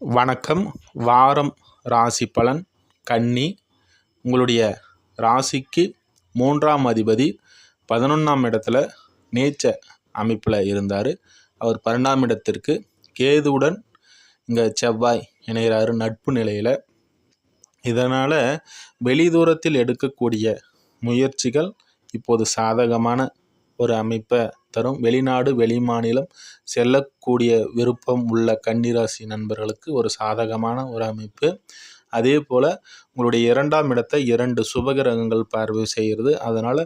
வணக்கம். வாரம் ராசி பலன் கன்னி. உங்களுடைய ராசிக்கு மூன்றாம் அதிபதி பதினொன்றாம் இடத்துல நேச்ச அமைப்பில் இருந்தார். அவர் பன்னெண்டாம் இடத்திற்கு கேதுவுடன் இங்கே செவ்வாய் இணைகிறாரு நட்பு நிலையில். இதனால் வெளி தூரத்தில் எடுக்கக்கூடிய முயற்சிகள் இப்போது சாதகமான ஒரு அமைப்பை தரும். வெளிநாடு வெளிமாநிலம் செல்லக்கூடிய விருப்பம் உள்ள கன்னிராசி நண்பர்களுக்கு ஒரு சாதகமான ஒரு அமைப்பு. அதே போல் உங்களுடைய இரண்டாம் இடத்தை இரண்டு சுபகிரகங்கள் பார்வை செய்கிறது. அதனால்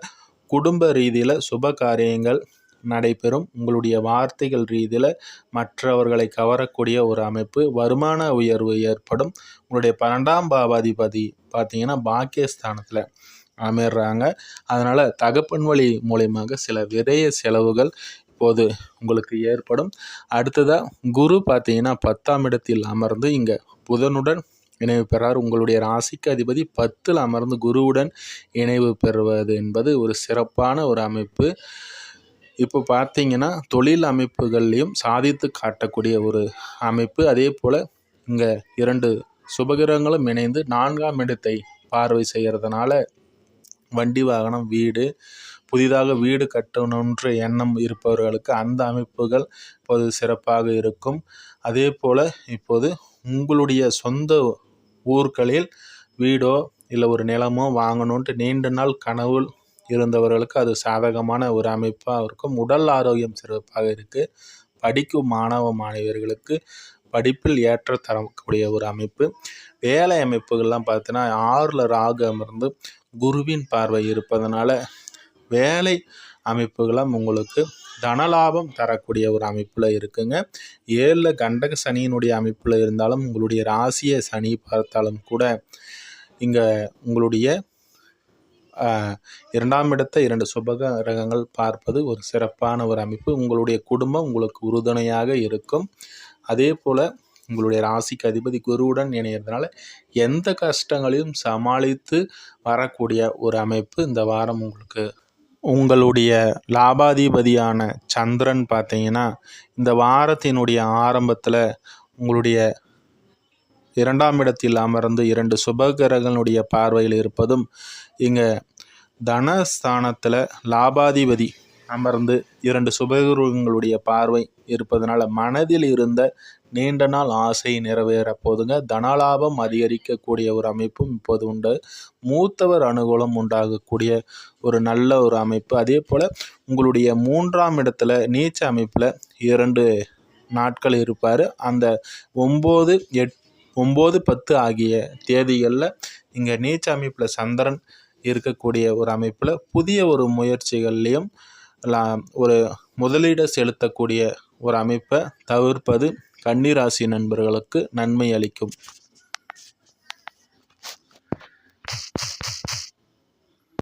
குடும்ப ரீதியில் சுப காரியங்கள் நடைபெறும். உங்களுடைய வார்த்தைகள் ரீதியில் மற்றவர்களை கவரக்கூடிய ஒரு அமைப்பு. வருமான உயர்வு ஏற்படும். உங்களுடைய பன்னெண்டாம் பாவாதிபதி பார்த்தீங்கன்னா பாக்கியஸ்தானத்தில். அமைடுறாங்க அதனால் தகப்பன் வழி மூலயமாக சில விரைய செலவுகள் இப்போது உங்களுக்கு ஏற்படும். அடுத்ததாக குரு பார்த்தீங்கன்னா பத்தாம் இடத்தில் அமர்ந்து இங்கே புதனுடன் இணைவு பெறார். உங்களுடைய ராசிக்கு அதிபதி பத்தில் அமர்ந்து குருவுடன் இணைவு பெறுவது என்பது ஒரு சிறப்பான ஒரு அமைப்பு. இப்போ பார்த்தீங்கன்னா தொழில் அமைப்புகள்லையும் சாதித்து காட்டக்கூடிய ஒரு அமைப்பு. அதே போல் இங்கே இரண்டு சுபகிரகங்களும் இணைந்து நான்காம் இடத்தை பார்வை செய்கிறதுனால வண்டி வாகனம் வீடு புதிதாக வீடு கட்டணுன்ற எண்ணம் இருப்பவர்களுக்கு அந்த அமைப்புகள் இப்போது சிறப்பாக இருக்கும். அதே போல் இப்போது உங்களுடைய சொந்த ஊர்களில் வீடோ இல்லை ஒரு நிலமோ வாங்கணுன்ட்டு நீண்ட நாள் கனவு இருந்தவர்களுக்கு அது சாதகமான ஒரு அமைப்பாக இருக்கும். உடல் ஆரோக்கியம் சிறப்பாக இருக்குது படிக்கும் மாணவ மாணவியர்களுக்கு படிப்பில் ஏற்ற தரக்கூடிய ஒரு அமைப்பு. வேலை அமைப்புகள்லாம் பார்த்தீங்கன்னா ஆறில் ராகு அமர்ந்து குருவின் பார்வை இருப்பதனால வேலை அமைப்புகளும் உங்களுக்கு தனலாபம் தரக்கூடிய ஒரு அமைப்பில் இருக்குங்க. ஏழில் கண்டக சனியினுடைய அமைப்பில் இருந்தாலும் உங்களுடைய ராசியை சனி பார்த்தாலும் கூட இங்கே உங்களுடைய இரண்டாம் இடத்தை இரண்டு சுபக ரகங்கள் பார்ப்பது ஒரு சிறப்பான ஒரு அமைப்பு. உங்களுடைய குடும்பம் உங்களுக்கு உறுதுணையாக இருக்கும். அதே போல் உங்களுடைய ராசிக்கு அதிபதி குருவுடன் இணையிறதுனால எந்த கஷ்டங்களையும் சமாளித்து வரக்கூடிய ஒரு அமைப்பு இந்த வாரம் உங்களுக்கு. உங்களுடைய லாபாதிபதியான சந்திரன் பார்த்தீங்கன்னா இந்த வாரத்தினுடைய ஆரம்பத்தில் உங்களுடைய இரண்டாம் இடத்தில் அமர்ந்து இரண்டு சுபகிரகங்களுடைய பார்வையில் இருப்பதும் இங்கே தனஸ்தானத்தில் லாபாதிபதி அமர்ந்து இரண்டு சுபகிரகங்களுடைய பார்வை இருப்பதனால மனதில் இருந்த நீண்ட நாள் ஆசை நிறைவேற போதுங்க. தனலாபம் அதிகரிக்கக்கூடிய ஒரு அமைப்பும் இப்போது உண்டு. மூத்தவர் அனுகூலம் உண்டாகக்கூடிய ஒரு நல்ல ஒரு அமைப்பு. அதே போல் உங்களுடைய மூன்றாம் இடத்துல நீச்ச அமைப்பில் இரண்டு நாட்கள் இருப்பார். அந்த ஒம்பது எட் ஒம்பது பத்து ஆகிய தேதிகளில் இங்கே நீச்ச அமைப்பில் சந்திரன் இருக்கக்கூடிய ஒரு அமைப்பில் புதிய ஒரு முயற்சிகள்லேயும் ஒரு முதலீடு செலுத்தக்கூடிய ஒரு அமைப்பை தவிர்ப்பது கன்னிராசி நண்பர்களுக்கு நன்மை அளிக்கும்.